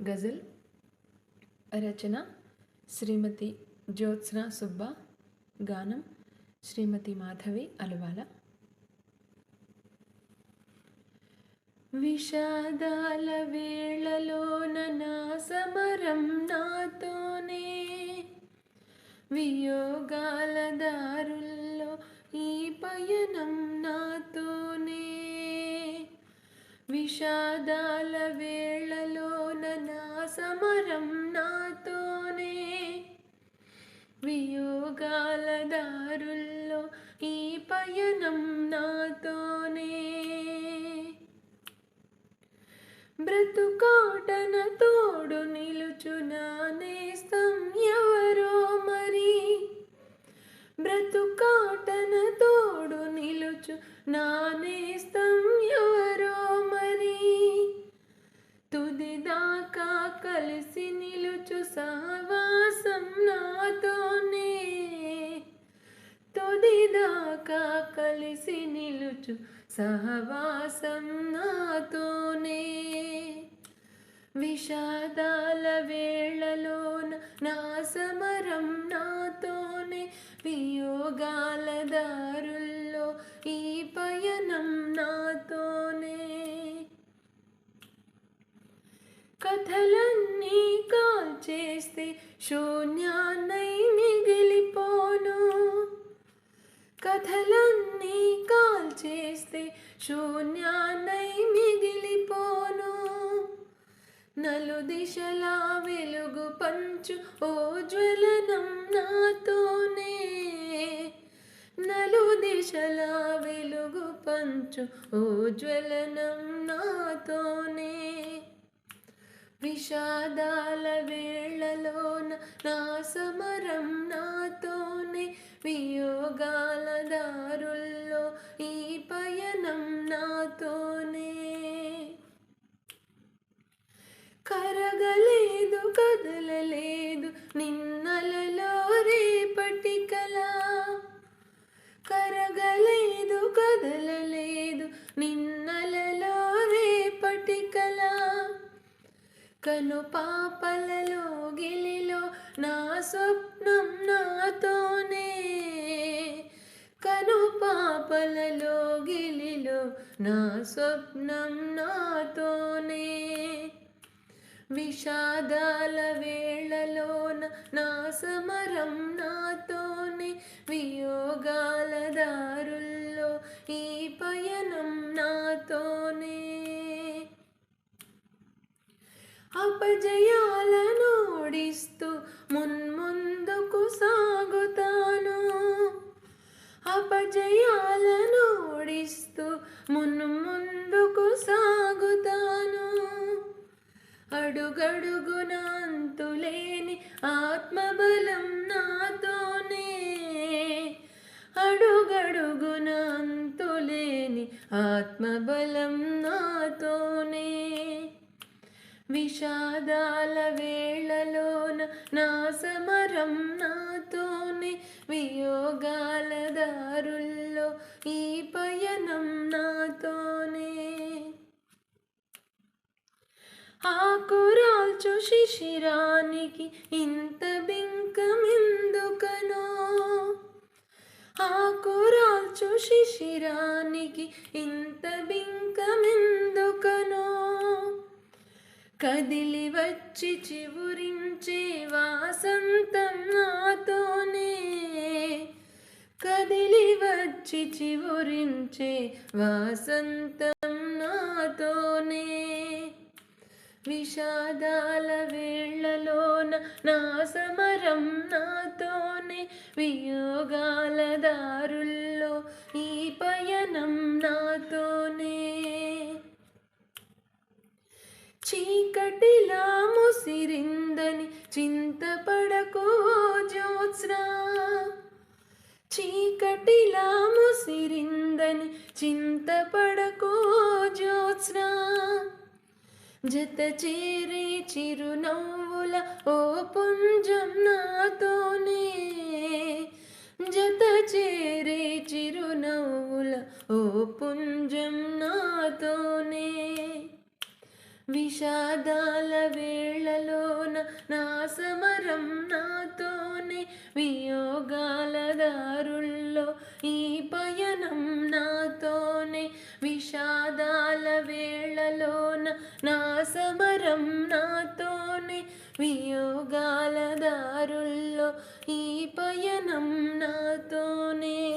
గజల్ రచన శ్రీమతి జ్యోత్స్న సుబ్బ గానం శ్రీమతి మాధవి అలువాల. విషాదాల వేళలోన నా సమరం నాతోనే వియోగాల దారుల్లో ఈ పయనం నాతోనే విషాదాల వేళ సమరం నాతోనే వియోగాల దారుల్లో ఈ పయనం నాతోనే. బ్రతుకాటన తోడు నిలుచునా నేస్తం ఎవరో మరి. బ్రతుకాటన తోడు నిలుచు నా నేస్తం కలిసి నిలుచు సహవాసం నాతోనే. తొదిదాకా కలిసి నిలుచు సహవాసం నాతోనే. విషాదాల వేళలోన నా సమరం నాతోనే. వియోగాల దా కథలన్నీ కాల్చేస్తే శూన్యాన్నై మిగిలిపోను. కథలన్నీ కాల్చేస్తే శూన్యాన్నై మిగిలిపోను. నలు దిశలా వెలుగు పంచు ఓ జ్వలనం నాతోనే. నలు దిశలా వెలుగు పంచు ఓ జ్వలనం నాతోనే. విషాదాల కను పాపలలో గిలిలో నా స్వప్నం నాతోనే. కను పాపలలో గిలిలో నా స్వప్నం నాతోనే. విషాదాల వేళలోన నా సమరం నాతోనే. వి అపజయాలను మున్ముందుకు సాగుతాను. అపజయాలనోడిస్తూ మున్ముందుకు సాగుతాను. అడుగడుగున అంతులేని ఆత్మబలం నాతోనే. అడుగడుగున అంతులేని ఆత్మబలం విషాదాల వేళలోన నా సమరం నాతోనే వియోగాల దారుల్లో ఈ పయనం నాతోనే. ఆకురాల్చు శిశిరానికి ఇంత బింకమెందుకనో? ఆకురాల్చు శిశిరానికి ఇంత బింకమెందుకనో? కదిలి వచ్చి చివురించే వాసంతం నాతోనే. కదిలి వచ్చి చివురించే వాసంతం నాతోనే. విషాదాల వేళ్ళలోన నా సమరం నాతోనే. వియోగాల దారుల చీకటిలా ముసిరిందని చింతపడకో జ్యోత్స్నా. చీకటిలా ముసిరిందని చింతపడకో జ్యోత్స్నా. జత చేరే చిరునవ్వుల ఓ పుంజం నాతోనే. జత చేరే విషాదాల వేళలోన నా సమరం నాతోనే వియోగాల దారుల్లో ఈ పయనం నాతోనే విషాదాల వేళలోన నా సమరం నాతోనే వియోగాల దారుల్లో ఈ పయనం నాతోనే